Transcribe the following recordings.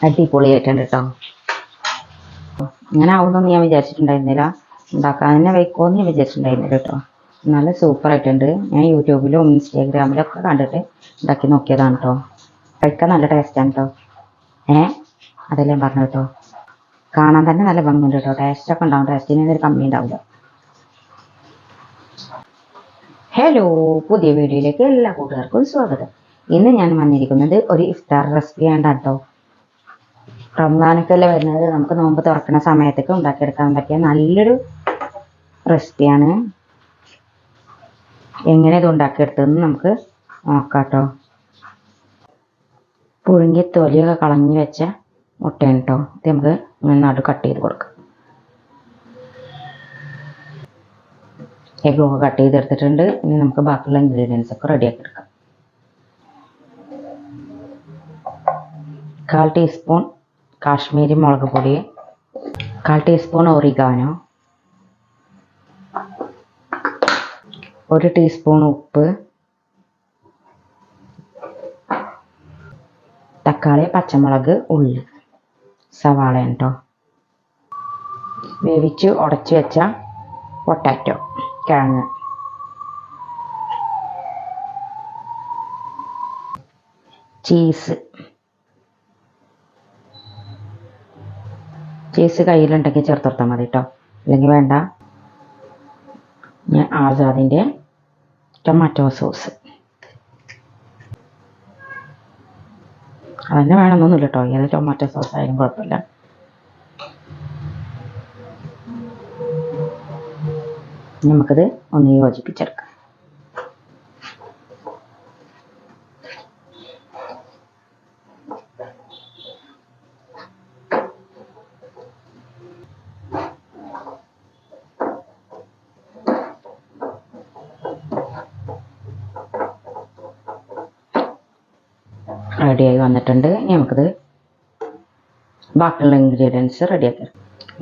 അടിപൊളിയായിട്ടുണ്ട് കേട്ടോ ഇങ്ങനെ ആവുമെന്ന് ഞാൻ വിചാരിച്ചിട്ടുണ്ടായിരുന്നില്ല. ഉണ്ടാക്കാൻ തന്നെ വയ്ക്കുമെന്ന് ഞാൻ വിചാരിച്ചിട്ടുണ്ടായിരുന്നില്ല കേട്ടോ നല്ല സൂപ്പർ ആയിട്ടുണ്ട് ഞാൻ യൂട്യൂബിലും ഇൻസ്റ്റാഗ്രാമിലും ഒക്കെ കണ്ടിട്ട് ഉണ്ടാക്കി നോക്കിയതാണ് കേട്ടോ കഴിക്കാൻ നല്ല ടേസ്റ്റാണ് കേട്ടോ ഏ? അതെല്ലാം പറഞ്ഞു കേട്ടോ കാണാൻ തന്നെ നല്ല ഭംഗിയുണ്ട് കേട്ടോ ടേസ്റ്റൊക്കെ ഉണ്ടാവും. ടേസ്റ്റിന് ഒരു കമ്മി ഉണ്ടാവില്ല ഹലോ പുതിയ വീഡിയോയിലേക്ക് എല്ലാ കൂട്ടുകാർക്കും സ്വാഗതം. ഇന്ന് ഞാൻ വന്നിരിക്കുന്നത് ഒരു ഇഫ്താർ റെസിപ്പി ആണ് കേട്ടോ. റംസാനൊക്കെ വരുന്നത്? നമുക്ക് നോമ്പ് തുറക്കുന്ന സമയത്തൊക്കെ ഉണ്ടാക്കിയെടുക്കാൻ പറ്റിയ നല്ലൊരു റെസിപ്പിയാണ്. എങ്ങനെ ഇത് ഉണ്ടാക്കിയെടുത്തതെന്ന് നമുക്ക് നോക്കാം കേട്ടോ. പുഴുങ്ങിയ തൊലിയൊക്കെ കളഞ്ഞു വെച്ച മുട്ടയാണ് കേട്ടോ. ഇത് നമുക്ക് ഇങ്ങനെ നടു കട്ട് ചെയ്ത് കൊടുക്കാം. എഗ്ഗൊക്കെ കട്ട് ചെയ്തെടുത്തിട്ടുണ്ട്. ഇനി നമുക്ക് ബാക്കിയുള്ള ഇൻഗ്രീഡിയൻസ് ഒക്കെ റെഡിയാക്കി എടുക്കാം. കാൽ ടീസ്പൂൺ കാശ്മീരി മുളക് പൊടി കാൽ ടീസ്പൂൺ ഒറിഗാനോ ഒരു ടീസ്പൂൺ ഉപ്പ് തക്കാളി പച്ചമുളക് ഉള്ളി സവാള കേട്ടോ വേവിച്ച് ഉടച്ചു വെച്ച പൊട്ടാറ്റോ കിഴങ്ങ്. ചീസ്. ചീസ് കയ്യിലുണ്ടെങ്കിൽ ചേർത്ത് കൊടുത്താൽ മതി കേട്ടോ അല്ലെങ്കിൽ വേണ്ട. ഞാൻ ആസാദിന്റെ ടൊമാറ്റോ സോസ് അതന്നെ വേണമെന്നൊന്നുമില്ല കേട്ടോ ഏത് ടൊമാറ്റോ സോസ് ആയാലും കുഴപ്പമില്ല. നമുക്കത് ഒന്ന് യോജിപ്പിച്ചെടുക്കാം. റെഡിയായി വന്നിട്ടുണ്ട്. ഇനി നമുക്കിത് ബാക്കിയുള്ള ഇൻഗ്രീഡിയൻസ് റെഡിയാക്കി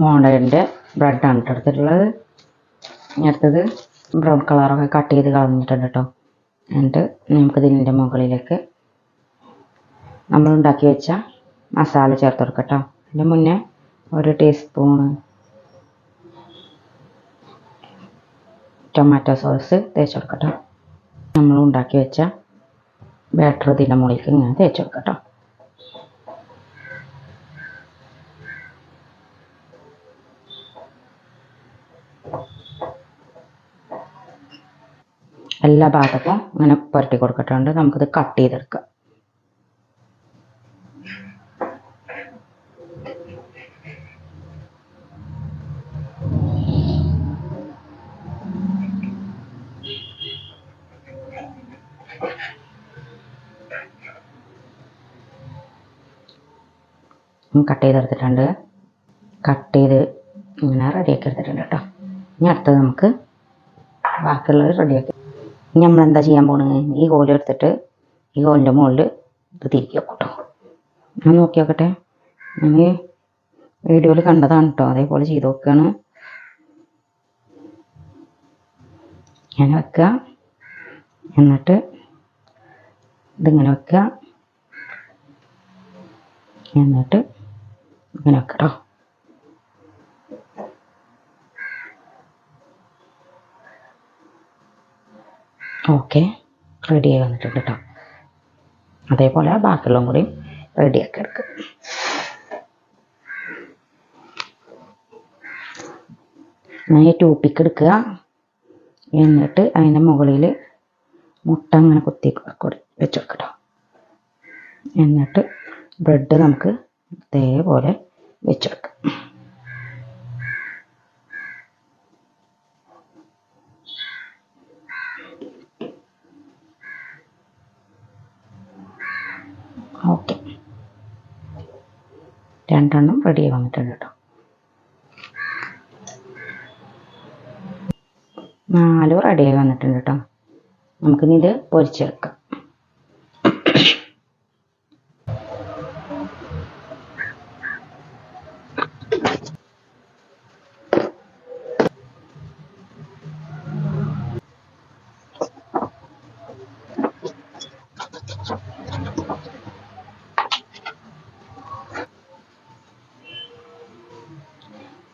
മോണ്ടന്റെ ബ്രെഡാണ് എടുത്തിട്ടുള്ളത്. അടുത്തത് ബ്രൗൺ കളറൊക്കെ കട്ട് ചെയ്ത് കളഞ്ഞിട്ടുണ്ട് കേട്ടോ എന്നിട്ട് നമുക്കത് ഇതിന്റെ മുകളിലേക്ക് നമ്മൾ ഉണ്ടാക്കി വെച്ച മസാല ചേർത്ത് കൊടുക്കാം കേട്ടോ അതിന്റെ മുന്നേ ഒരു ടീസ്പൂണ് ടൊമാറ്റോ സോസ് തേച്ച് കൊടുക്കട്ടോ നമ്മൾ ഉണ്ടാക്കി വെച്ച ബാറ്റർ ഇതിന്റെ മുകളിലേക്ക് ഇങ്ങനെ തേച്ച് കൊടുക്കട്ടോ എല്ലാ ഭാഗത്തും ഇങ്ങനെ പുരട്ടി കൊടുക്കട്ടുണ്ട് നമുക്കിത് കട്ട് ചെയ്തെടുക്കാം. കട്ട് ചെയ്തെടുത്തിട്ടുണ്ട് കട്ട് ചെയ്ത് ഇങ്ങനെ റെഡിയാക്കി എടുത്തിട്ടുണ്ട് കേട്ടോ ഇനി അടുത്തത് നമുക്ക് ബാക്കിയുള്ളത് റെഡിയാക്കി ഇനി നമ്മൾ എന്താ ചെയ്യാൻ പോണത്? ഈ കോൽ എടുത്തിട്ട് ഈ കോലിന്റെ മുകളിൽ ഇത് തിരിക്കി വെക്കും കേട്ടോ ഞാൻ നോക്കി നോക്കട്ടെ. ഞാൻ വീഡിയോയിൽ കണ്ടതാണ് കേട്ടോ അതേപോലെ ചെയ്ത് നോക്കുകയാണ് ഞാൻ വെക്കുക എന്നിട്ട് ഇതിങ്ങനെ വെക്കുക എന്നിട്ട് ഇങ്ങനെ വെക്കുക ഓക്കെ. റെഡിയായി വന്നിട്ടുണ്ട് കേട്ടോ അതേപോലെ ബാക്കിയുള്ളതും കൂടി റെഡിയാക്കി എടുക്കുക ഈ ടൂപ്പിക്ക് എടുക്കുക. എന്നിട്ട് അതിന്റെ മുകളിൽ മുട്ട അങ്ങനെ കുത്തി വെച്ച് കൊടുക്കട്ടോ എന്നിട്ട് ബ്രെഡ് നമുക്ക് ഇതേപോലെ വെച്ചെടുക്കാം ഓക്കെ രണ്ടെണ്ണം റെഡി വന്നിട്ടുണ്ട് കേട്ടോ. നാലും റെഡിയായി വന്നിട്ടുണ്ട് കേട്ടോ. നമുക്കിനി ഇത് പൊരിച്ചെടുക്കാം.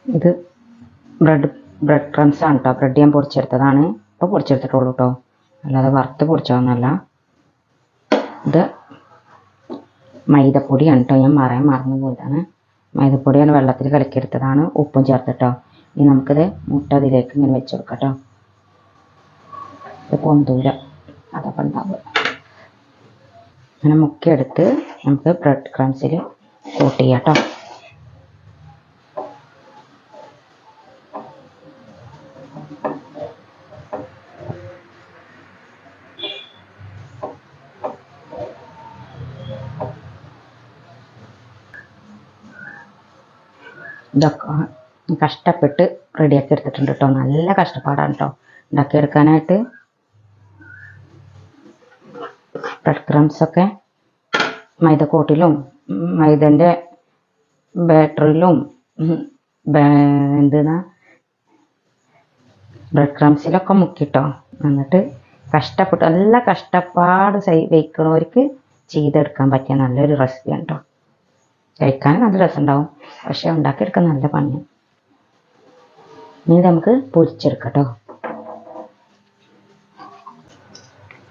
ഇത് ബ്രെഡ് ബ്രെഡ് ക്രംസ് ആണ് കേട്ടോ ബ്രെഡ് ഞാൻ പൊടിച്ചെടുത്തതാണ്. ഇപ്പോൾ പൊടിച്ചെടുത്തിട്ടുള്ളൂ കേട്ടോ അല്ലാതെ വറുത്ത് പൊടിച്ചതൊന്നുമല്ല. ഇത് മൈദപ്പൊടിയാണ് കേട്ടോ ഞാൻ മറയാൻ മറന്നു പോയതാണ്. മൈദപ്പൊടിയാണ് വെള്ളത്തിൽ കലക്കിയെടുത്തതാണ്. ഉപ്പും ചേർത്തിട്ടോ ഇനി നമുക്കിത് മുട്ട അതിലേക്ക് ഇങ്ങനെ വെച്ച് കൊടുക്കാം കേട്ടോ ഇത് പൊന്തൂല അതൊക്കെ ഉണ്ടാവുക. അങ്ങനെ മുക്കിയെടുത്ത് നമുക്ക് ബ്രെഡ് ക്രംസിൽ കോട്ട് ചെയ്യാം കേട്ടോ ഇതൊക്കെ കഷ്ടപ്പെട്ട് റെഡിയാക്കി എടുത്തിട്ടുണ്ട് കേട്ടോ നല്ല കഷ്ടപ്പാടാണ് കേട്ടോ ഉണ്ടാക്കിയെടുക്കാനായിട്ട് ബ്രെഡ് ക്രംസ് ഒക്കെ മൈദക്കോട്ടിലും മൈദന്റെ ബാറ്ററിലും എന്തെന്നാ? ബ്രെഡ് ക്രംസിലൊക്കെ മുക്കിട്ടോ എന്നിട്ട് കഷ്ടപ്പെട്ട് നല്ല കഷ്ടപ്പാട് സൈ വയ്ക്കണവർക്ക് ചെയ്തെടുക്കാൻ പറ്റിയ നല്ലൊരു റെസിപ്പിയാണ് കേട്ടോ കഴിക്കാൻ നല്ല രസമുണ്ടാവും. പക്ഷെ ഉണ്ടാക്കിയെടുക്കാൻ നല്ല പണി ഇനി നമുക്ക് പൊരിച്ചെടുക്കാം കേട്ടോ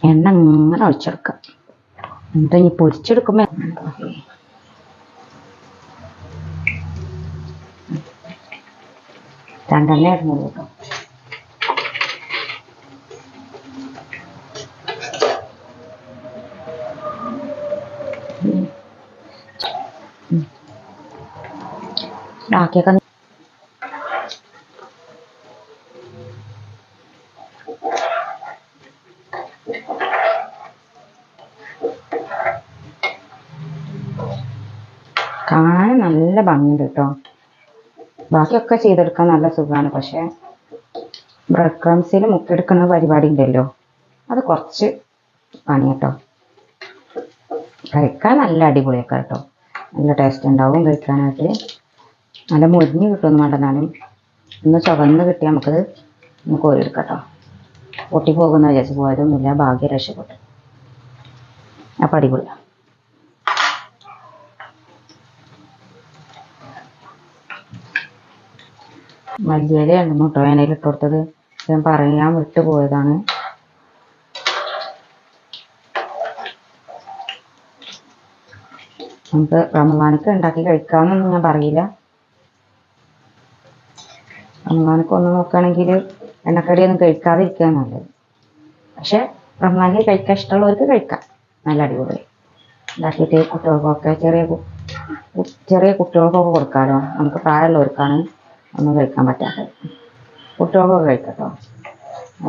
എണ്ണ അങ്ങനെ ഒഴിച്ചെടുക്കാം. എന്നിട്ട് ഇനി പൊരിച്ചെടുക്കുമ്പോൾ രണ്ടെണ്ണ ഇടുന്നുള്ളൂ കേട്ടോ. കാണാൻ നല്ല ഭംഗിയുണ്ട് കേട്ടോ ബാക്കിയൊക്കെ ചെയ്തെടുക്കാൻ നല്ല സുഖമാണ്. പക്ഷേ ബ്രെഡ് ക്രംസിൽ മുക്കിയെടുക്കുന്ന പരിപാടി ഉണ്ടല്ലോ. അത് കുറച്ച് പണി കേട്ടോ കഴിക്കാൻ നല്ല അടിപൊളിയൊക്കെ കേട്ടോ നല്ല ടേസ്റ്റ് ഉണ്ടാവും കഴിക്കാനായിട്ട്. നല്ല മുരിഞ്ഞ് കിട്ടുമെന്ന് വേണ്ട എന്നാലും ഒന്ന് ചുവന്ന് കിട്ടി നമുക്കത് നമുക്ക് കോരിയെടുക്കാം പൊട്ടി പൊട്ടിപ്പോകുന്ന വിചാരിച്ച് പോയതൊന്നുമില്ല ഭാഗ്യം രക്ഷപ്പെട്ടു. അപ്പം അടിപൊളിയാണ് മല്ലിയിലയാണ് കേട്ടോ വേനയിൽ ഇട്ട് കൊടുത്തത് ഞാൻ പറയാൻ വിട്ടുപോയതാണ് നമുക്ക് റമദാനൊക്കെ ഉണ്ടാക്കി കഴിക്കാമെന്നൊന്നും ഞാൻ പറയില്ല. റമദാനക്ക് ഒന്ന് നോക്കുകയാണെങ്കിൽ എണ്ണക്കടിയൊന്നും കഴിക്കാതിരിക്കുക നല്ലത്. പക്ഷെ റമദാനിൽ കഴിക്കാൻ ഇഷ്ടമുള്ളവർക്ക് കഴിക്കാം. നല്ല അടിപൊളി. ഉണ്ടാക്കിയിട്ട് കുട്ടികൾക്കൊക്കെ ചെറിയ ചെറിയ കുട്ടികൾക്കൊക്കെ കൊടുക്കാമല്ലോ നമുക്ക് പ്രായമുള്ളവർക്കാണ് ഒന്നും കഴിക്കാൻ പറ്റാത്തത്. കുട്ടികൾക്കൊക്കെ കഴിക്കട്ടോ.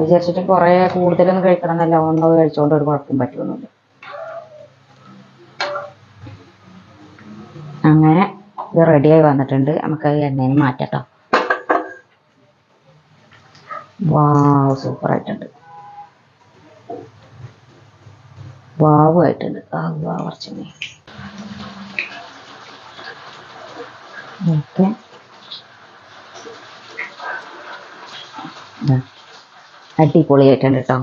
വിചാരിച്ചിട്ട് കുറേ കൂടുതലൊന്നും കഴിക്കണം എന്നല്ല ഒന്നത് കഴിച്ചുകൊണ്ട് ഒരു കുഴപ്പം പറ്റുന്നുണ്ട് അങ്ങനെ ഇത് റെഡിയായി വന്നിട്ടുണ്ട്. നമുക്ക് എണ്ണയിൽ മാറ്റട്ടോ വാവ് സൂപ്പർ ആയിട്ടുണ്ട്. വാവ് ആയിട്ടുണ്ട്. ആ വാ കുറച്ച് ഓക്കെ. അടിപൊളിയായിട്ടുണ്ട് കേട്ടോ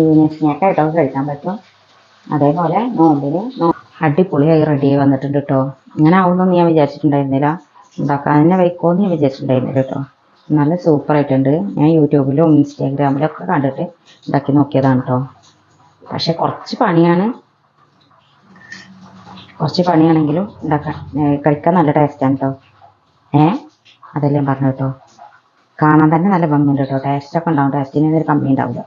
ഇതിന് സ്നാക്കായിട്ടോ? കഴിക്കാൻ പറ്റും അതേപോലെ നോമ്പിന് അടിപൊളിയായി റെഡിയായി വന്നിട്ടുണ്ട് കേട്ടോ അങ്ങനെ ആവുന്നു ഞാൻ വിചാരിച്ചിട്ടുണ്ടായിരുന്നില്ല. ഉണ്ടാക്കാൻ. തന്നെ വയ്ക്കുമെന്ന് ഞാൻ വിചാരിച്ചിട്ടുണ്ടായിരുന്നില്ല കേട്ടോ. നല്ല സൂപ്പർ ആയിട്ടുണ്ട് ഞാൻ യൂട്യൂബിലും ഇൻസ്റ്റാഗ്രാമിലും ഒക്കെ കണ്ടിട്ട് ഉണ്ടാക്കി നോക്കിയതാണ് കേട്ടോ. പക്ഷെ കുറച്ച് പണിയാണ്. കുറച്ച് പണിയാണെങ്കിലും ഉണ്ടാക്കാൻ കഴിക്കാൻ നല്ല ടേസ്റ്റാണ് കേട്ടോ. ഏ? അതെല്ലാം പറഞ്ഞു കേട്ടോ. കാണാൻ തന്നെ നല്ല ഭംഗിയുണ്ട് കേട്ടോ. ടേസ്റ്റൊക്കെ ഉണ്ടാവും. ടേസ്റ്റിന് ഒരു കമ്മി ഉണ്ടാവില്ല.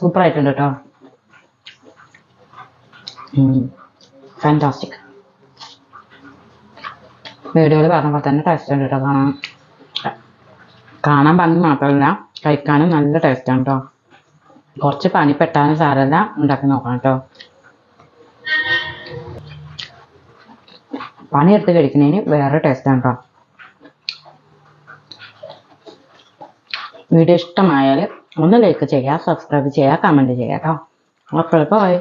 സൂപ്പർ ആയിട്ടുണ്ട് കേട്ടോ. ഫാന്റാസ്റ്റിക് വീഡിയോയിൽ പറഞ്ഞ പോലെ തന്നെ ടേസ്റ്റ് ഉണ്ട് കേട്ടോ കാണാൻ. കാണാൻ ഭംഗി മാത്രമല്ല കഴിക്കാനും നല്ല ടേസ്റ്റാണ് കേട്ടോ. കുറച്ച് പണി പെട്ടാനും സാരമല്ല ഉണ്ടാക്കി നോക്കണം കേട്ടോ. പണിയെടുത്ത് കഴിക്കുന്നതിന് വേറെ ടേസ്റ്റാണ് കേട്ടോ. വീഡിയോ ഇഷ്ടമായാൽ ഒന്ന് ലൈക്ക് ചെയ്യുക സബ്സ്ക്രൈബ് ചെയ്യുക കമന്റ് ചെയ്യുക കേട്ടോ അപ്പോൾ ബൈ